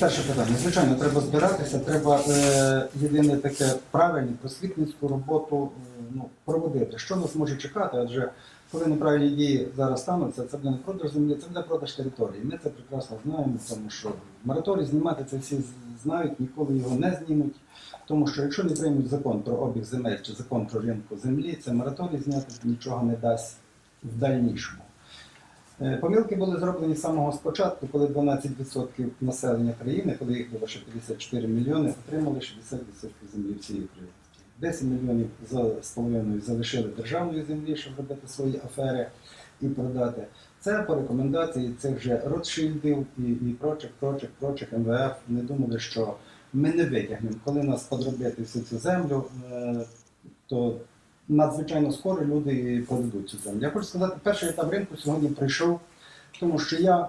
Перше питання. Звичайно, треба збиратися, треба е, єдине таке правильне просвітницьку роботу е, ну, проводити. Що нас може чекати? Адже коли неправильні дії зараз стануться, це буде не продаж землі, це буде продаж території. Ми це прекрасно знаємо, тому що мораторій знімати це всі знають, ніколи його не знімуть. Тому що якщо не приймуть закон про обіг земель чи закон про ринку землі, це мораторій зняти нічого не дасть в дальнішому. Е, Помилки були зроблені з самого спочатку, коли 12% населення країни, коли їх було ще 54 мільйони, отримали 60% землі всієї України. 10 мільйонів з половиною залишили державної землі, щоб робити свої афери і продати. Це по рекомендації цих же Ротшильдів і, і прочих, прочих, прочих МВФ. Не думали, що ми не витягнемо. Коли нас подробити всю цю землю, е, то надзвичайно скоро люди і продадуть цю землю. Я хочу сказати, перший етап ринку сьогодні прийшов, тому що я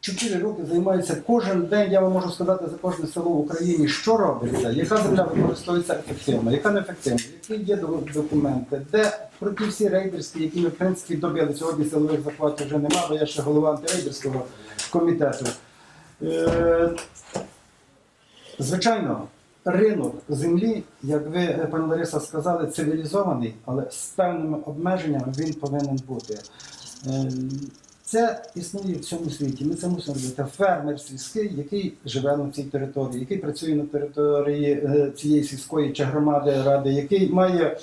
4 роки займаюся кожен день, я вам можу сказати за кожне село в Україні, що робиться, яка земля використовується ефективно, яка неефективно, які є документи, де про ті всі рейдерські, які ми в принципі добили. Сьогодні силових захватів вже немає, бо я ще голова антирейдерського комітету. Е, Звичайно, ринок землі, як ви, пані Лариса, сказали, цивілізований, але з певними обмеженнями він повинен бути. Е, Це існує в цьому світі. Ми це мусимо робити. Фермер сільський, який живе на цій території, який працює на території е, цієї сільської чи громади ради, який має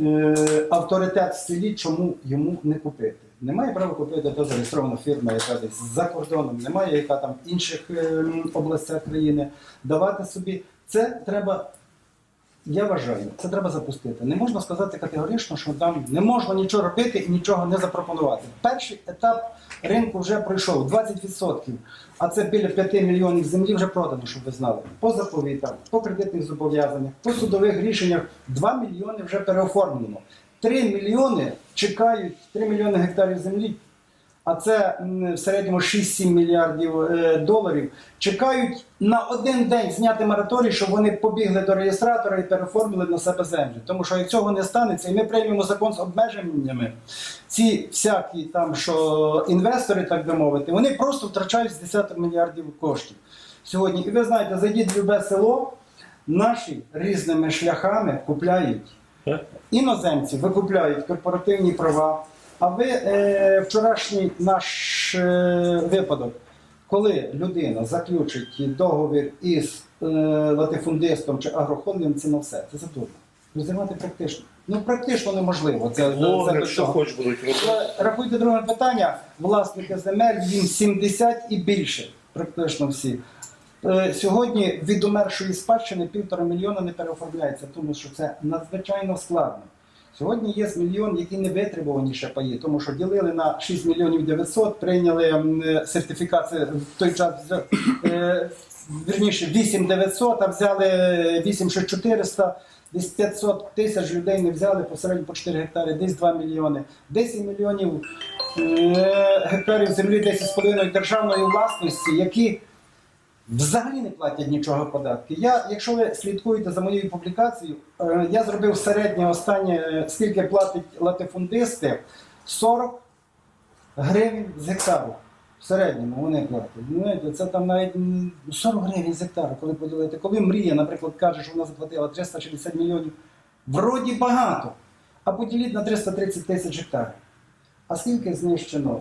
е, авторитет в селі, чому йому не купити. Немає права купити то зареєстрована фірма, яка десь за кордоном, немає, яка там в інших е, областях країни. Давати собі це треба. Я вважаю, це треба запустити. Не можна сказати категорично, що там не можна нічого робити і нічого не запропонувати. Перший етап ринку вже пройшов 20%, а це біля 5 мільйонів землі вже продано, щоб ви знали. По заповітах, по кредитних зобов'язаннях, по судових рішеннях 2 мільйони вже переоформлено. 3 мільйони чекають 3 мільйони гектарів землі, а це в середньому 6-7 мільярдів е, доларів, чекають на один день зняти мораторій, щоб вони побігли до реєстратора і переоформили на себе землю. Тому що як цього не станеться, і ми приймемо закон з обмеженнями, ці всякі там, що інвестори, так би мовити, вони просто втрачають з десяток мільярдів коштів сьогодні. І ви знаєте, зайдіть в любе село, наші різними шляхами купляють іноземці викупляють корпоративні права. А ви е, вчорашній наш е, випадок, коли людина заключить договір із е, латифундистом чи агрохолдингом, це на все. Це задумно. Розірвати практично. Ну практично неможливо. Це, це Ну, без якщо хоч будуть робити. Але Рахуйте друге питання. Власники земель їм 70 і більше, практично всі. Е, Сьогодні від умершої спадщини півтора мільйона не переоформляється, тому що це надзвичайно складно. Сьогодні є мільйон, які не витребувані паї, тому що ділили на 6 мільйонів 900, прийняли е, сертифікат в той час е, вірніше 8 900, а взяли 8 400, десь 500 тисяч людей не взяли посередньо по 4 гектари, десь 2 мільйони. 10 мільйонів е, гектарів землі 10,5 державної власності, які взагалі не платять нічого податки. Я, якщо ви слідкуєте за моєю публікацією, е, я зробив середнє останнє, е, скільки платять латифундисти, 40 гривень з гектару. В середньому вони платять. Знаєте, це там навіть 40 гривень з гектару, коли поділити. Коли мрія, наприклад, каже, що вона заплатила 360 мільйонів, вроді багато. А поділіть на 330 тисяч гектарів. А скільки знищено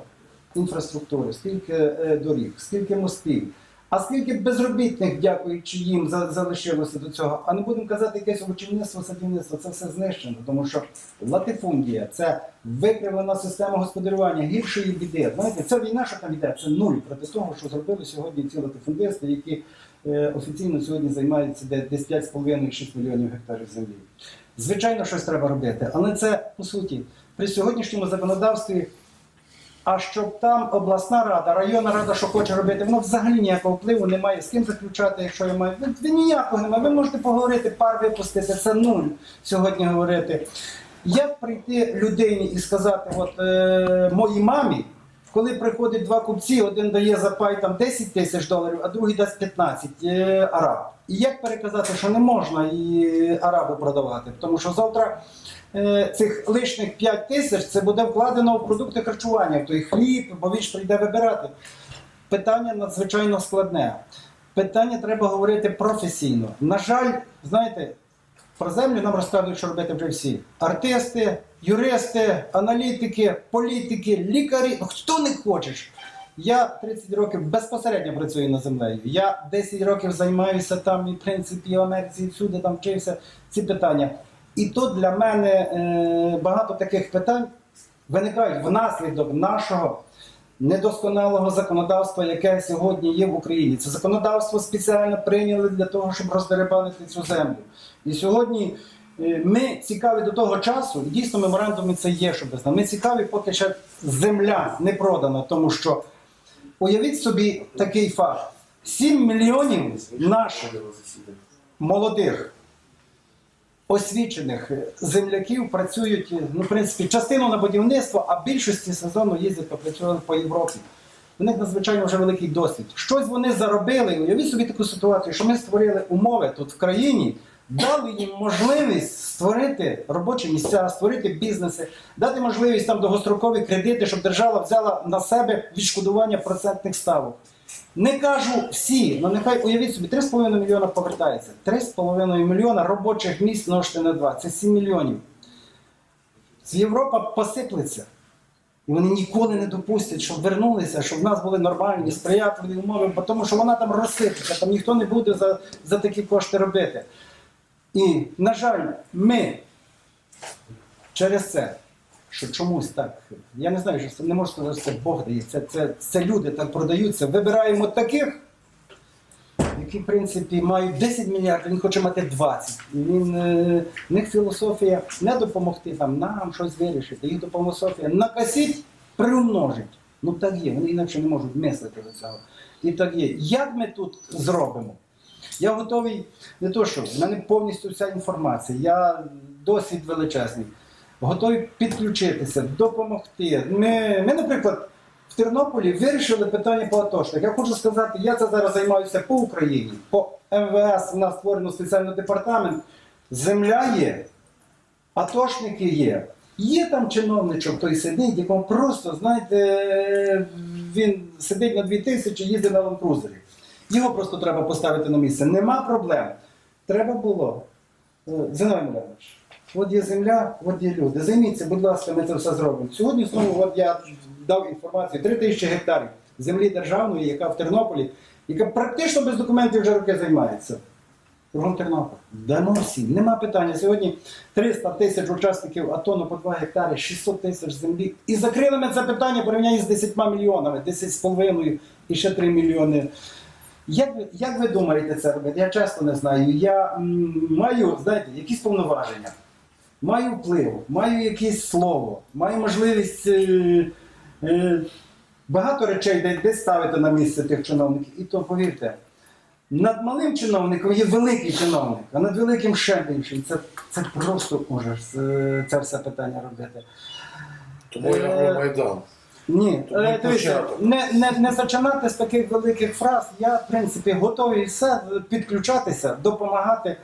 інфраструктури, скільки е, доріг, скільки мостів, а скільки безробітних, дякуючи їм, за- залишилося до цього. А не будемо казати якесь овочівництво, садівництво, це все знищено, тому що латифундія це викривлена система господарювання гіршої біди. Знаєте, ця війна, що там йде, це нуль проти того, що зробили сьогодні ці латифундисти, які е, офіційно сьогодні займаються де- десь 5,5-6 мільйонів гектарів землі. Звичайно, щось треба робити, але це по суті при сьогоднішньому законодавстві. А щоб там обласна рада, районна рада, що хоче робити, воно взагалі ніякого впливу немає. З ким заключати, якщо я маю. Ви, ви ніякого немає. Ви можете поговорити, пар випустити, це нуль сьогодні говорити. Як прийти людині і сказати, от е, моїй мамі, коли приходять два купці, один дає за пай там 10 тисяч доларів, а другий дасть 15 е, араб. І як переказати, що не можна і арабу продавати? Тому що завтра е, цих лишних 5 тисяч це буде вкладено в продукти харчування, той хліб, бо він ж прийде вибирати. Питання надзвичайно складне. Питання треба говорити професійно. На жаль, знаєте, про землю нам розказують, що робити вже всі. Артисти, юристи, аналітики, політики, лікарі. Хто не хочеш. Я 30 років безпосередньо працюю на землею. Я 10 років займаюся там, і в принципі, в Америці, і всюди там вчився ці питання. І тут для мене е, багато таких питань виникають внаслідок нашого недосконалого законодавства, яке сьогодні є в Україні. Це законодавство спеціально прийняли для того, щоб роздеребанити цю землю. І сьогодні е, ми цікаві до того часу, і дійсно меморандуми це є, щоб ви. Ми цікаві, поки ще земля не продана, тому що уявіть собі такий факт: 7 мільйонів наших молодих освічених земляків працюють, ну, в принципі, частину на будівництво, а більшості сезону їздять попрацювали по Європі. У них надзвичайно вже великий досвід. Щось вони заробили. Уявіть собі таку ситуацію, що ми створили умови тут в країні, дали їм можливість створити робочі місця, створити бізнеси, дати можливість там довгострокові кредити, щоб держава взяла на себе відшкодування процентних ставок. Не кажу всі, але нехай уявіть собі, 3,5 мільйона повертається. 3,5 мільйона робочих місць множити на 2. Це 7 мільйонів. Європа посиплеться. І вони ніколи не допустять, щоб вернулися, щоб в нас були нормальні, сприятливі умови, тому що вона там розсипеться, там ніхто не буде за, за такі кошти робити. І, на жаль, ми через це, що чомусь так, я не знаю, що це не можу сказати, що це Бог дає, це, це, це люди так продаються. Вибираємо таких, які, в принципі, мають 10 мільярдів, він хоче мати 20. І Він, е, в них філософія не допомогти там, нам щось вирішити. Їх філософія накасіть, приумножить. Ну так є, вони інакше не можуть мислити до цього. І так є. Як ми тут зробимо? Я готовий не то, що в мене повністю вся інформація, я досвід величезний. Готовий підключитися, допомогти. Ми, ми, наприклад, в Тернополі вирішили питання по атошниках. Я хочу сказати, я це зараз займаюся по Україні. По МВС у нас створено спеціальний департамент. Земля є, атошники є. Є там чиновничок, той сидить, якому просто, знаєте, він сидить на 2000, їздить на ланкрузері. Його просто треба поставити на місце. Нема проблем. Треба було. Е, Зиновій Миронович, от є земля, от є люди. Займіться, будь ласка, ми це все зробимо. Сьогодні знову от я дав інформацію: 3 тисячі гектарів землі державної, яка в Тернополі, яка практично без документів вже роки займається. Кругом Тернопіль. Дамо всім. Нема питання. Сьогодні 300 тисяч учасників АТО на по 2 гектари, 600 тисяч землі. І закрили ми це питання в порівнянні з 10 мільйонами, 10,5 і ще 3 мільйони. Як ви, як ви думаєте це робити? Я чесно не знаю. Я м, маю, знаєте, якісь повноваження, маю вплив, маю якесь слово, маю можливість е, е, багато речей де- десь ставити на місце тих чиновників. І то повірте, над малим чиновником є великий чиновник, а над великим ще більший. Це, це просто ужас, е, це все питання робити. Тому я про Майдан. Ні, е, дивіться, не, не, не зачинати з таких великих фраз. Я, в принципі, готовий все підключатися, допомагати.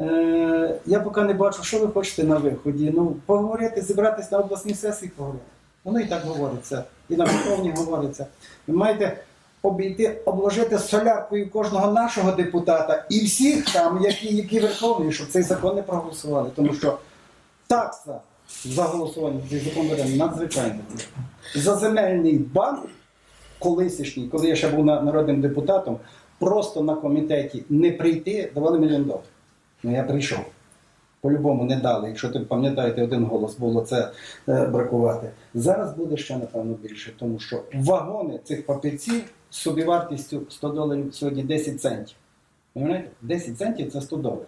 Е, я поки не бачу, що ви хочете на виході. Ну, поговорити, зібратися на обласній сесії, поговорити. Воно і так говориться, і на Верховній говориться. Ви маєте обійти, обложити соляркою кожного нашого депутата і всіх там, які, які верховні, щоб цей закон не проголосували. Тому що такса за голосування цей закон буде надзвичайно. За земельний банк колисішній, коли я ще був народним депутатом, просто на комітеті не прийти, давали мільйон доларів. Ну я прийшов. По-любому не дали. Якщо ти пам'ятаєте, один голос було це е, бракувати. Зараз буде ще, напевно, більше, тому що вагони цих папірців з собівартістю 100 доларів сьогодні 10 центів. Понимаєте? 10 центів це 100 доларів.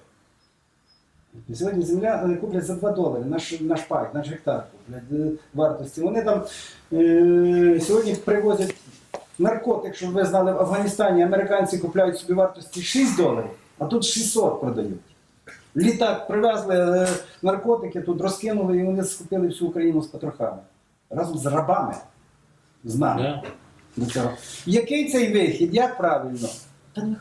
Сьогодні земля е, куплять за 2 долари, наш, наш пай, наш гектар е, вартості. Вони там е, сьогодні привозять наркотик, щоб ви знали, в Афганістані американці купляють собі вартості 6 доларів, а тут 600 продають. Літак привезли е, наркотики, тут розкинули і вони скупили всю Україну з потрохами. Разом з рабами. З нами. Yeah. Який цей вихід? Як правильно?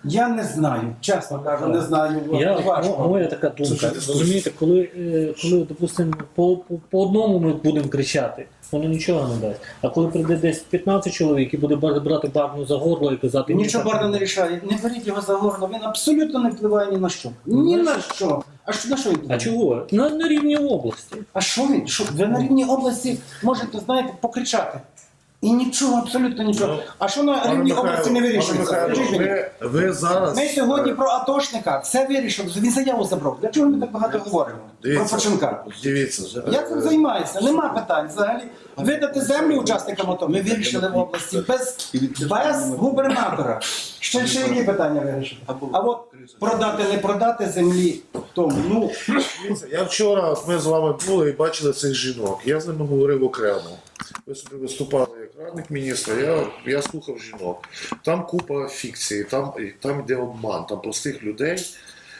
Я не знаю, чесно кажу, не знаю. Я, важко. моя така думка. Розумієте, коли, е, коли допустимо, по, по, по одному ми будемо кричати, воно нічого не дасть. А коли прийде десь 15 чоловік і буде ба- брати барну за горло і казати, «Ні, Нічого так Барна не рішає. Не беріть його за горло, він абсолютно не впливає ні на що. Ні на що. А що на що він А впливає? чого? На, на рівні області. А що він? Що? Ви на рівні області можете, знаєте, покричати. І нічого, абсолютно нічого. Ну, А що на рівні області не вирішується? Скажіть мені. ви, ви зараз... Ми сьогодні про атошника все вирішили. Він заяву забрав. Для чого ми так багато говоримо? Про Дивіться, Поченка. Дивіться. Я цим займаюся, нема питань взагалі. Видати землю учасникам АТО ми вирішили в області без, без губернатора. Ще, ще які питання вирішити? А от продати, не продати землі тому. Ну, Дивіться, Я вчора, от ми з вами були і бачили цих жінок. Я з ними говорив окремо. Ви собі виступали радник міністра, я, я слухав жінок. Там купа фікції, там, там йде обман, там простих людей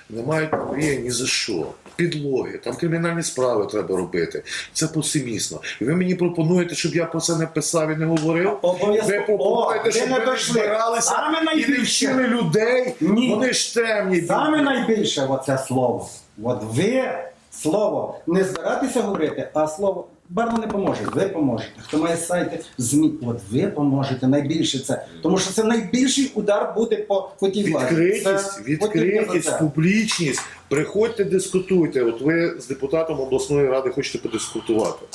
не мають повір'я ні за що. Підлоги, там кримінальні справи треба робити. Це повсемісно. І ви мені пропонуєте, щоб я про це не писав і не говорив? Ви пропонуєте, щоб дійшли. збиралися і не вчили людей. Ні. Вони ж темні. Саме найбільше оце слово. От ви слово не збиратися говорити, а слово Барна не поможе. Ви поможете. Хто має сайти ЗМІ, от ви поможете найбільше це. Тому що це найбільший удар буде по, по владі. Відкритість, Це відкритість, публічність. Приходьте, дискутуйте. От ви з депутатом обласної ради хочете подискутувати.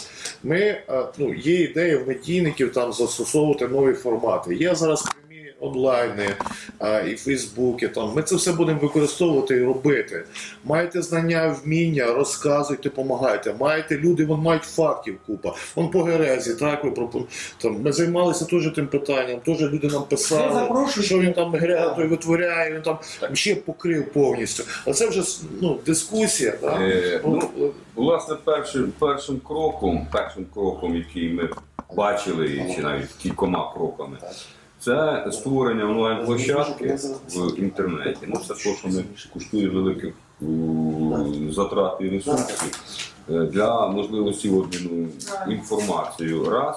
Ми е, ну, є ідея в медійників там застосовувати нові формати. Є зараз онлайни е, і Фейсбуки. Там ми це все будемо використовувати і робити. Маєте знання, вміння, розказуйте, допомагайте. Маєте люди, вон мають фактів купа. Вон по Герезі, так ви пропон... там. Ми займалися теж тим питанням. Теж люди нам писали, що він там грає, той витворяє, він там ще покрив повністю. А це вже ну, дискусія. Так? Е, Ну, Власне, першим, першим кроком, першим кроком, який ми бачили, чи навіть кількома кроками, це створення онлайн-площадки в інтернеті. Ну, це те, що не коштує великих затрат і ресурсів е, для можливості обміну інформацією. Раз.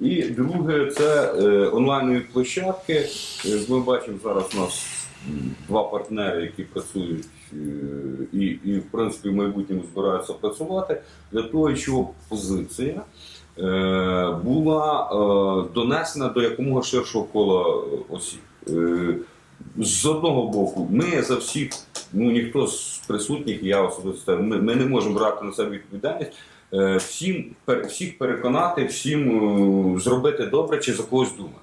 І друге, це е, онлайнові площадки. Е, Ми бачимо зараз у нас два партнери, які працюють і, і в принципі в майбутньому збираються працювати для того, щоб позиція була е, донесена до якомога ширшого кола е, осіб. Е, з одного боку, ми за всіх, ну ніхто з присутніх, я особисто, ми, ми не можемо брати на себе відповідальність. е, Всім всіх переконати, всім е, зробити добре чи за когось думати.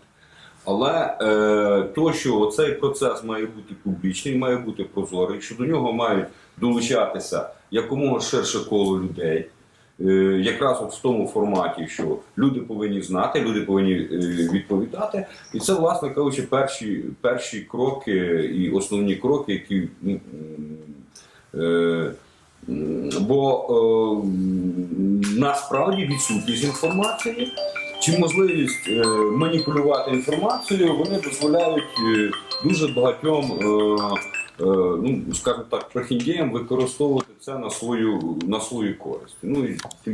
Але е, то, що цей процес має бути публічний, має бути прозорий, що до нього мають долучатися якомога ширше коло людей, е, якраз от в тому форматі, що люди повинні знати, люди повинні е, відповідати. І це, власне кажучи, перші, перші кроки і основні кроки, які е, бо е, насправді відсутність інформації чи можливість е, маніпулювати інформацією, вони дозволяють е, дуже багатьом, е, е, ну скажімо так, прохіндіям використовувати це на свою на свою користь. Ну і тим